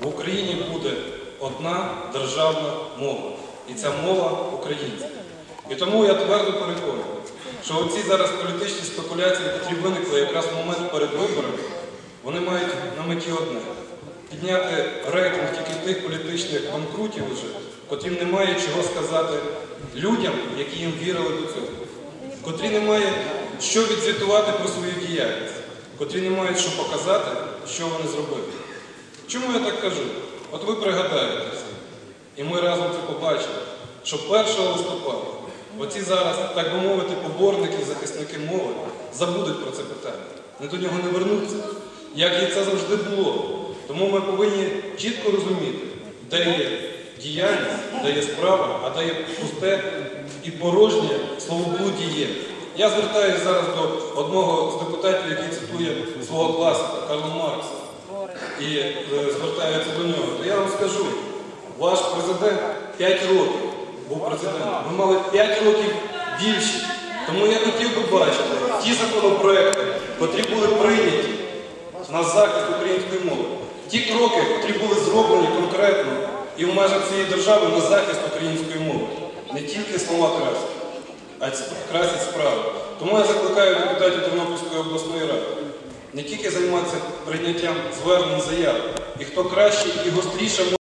в Україні буде одна державна мова. І ця мова українська. І тому я твердо переконаний, що оці зараз політичні спекуляції, які виникли якраз в момент перед виборами, вони мають на меті одне підняти рейтинг тільки тих політичних банкрутів уже, котрім немає чого сказати людям, які їм вірили до цього, котрі не мають що відзвітувати про свою діяльність, котрі не мають що показати, що вони зробили. Чому я так кажу? От ви пригадаєте все, і ми разом це побачили, що 1 листопада оці зараз, так би мовити, поборники захисники мови забудуть про це питання. Вони до нього не вернуться, як і це завжди було. Тому ми повинні чітко розуміти, де є діяльність, де є справа, а де є пусте і порожнє словоблудіє. Я звертаюся зараз до одного з депутатів, який цитує свого класика Карла Маркса і е, звертаються до нього, то я вам скажу, ваш президент 5 років був президентом. Ви мали 5 років більше. Тому я хотів би бачити ті законопроекти, котрі були прийняті на захист української мови. Ті кроки, котрі були зроблені конкретно і в межах цієї держави на захист української мови. Не тільки слова красять, а красять справи. Тому я закликаю депутатів Тернопільської обласної ради не тільки займатися прийняттям звернень заяв, і хто краще і гостріше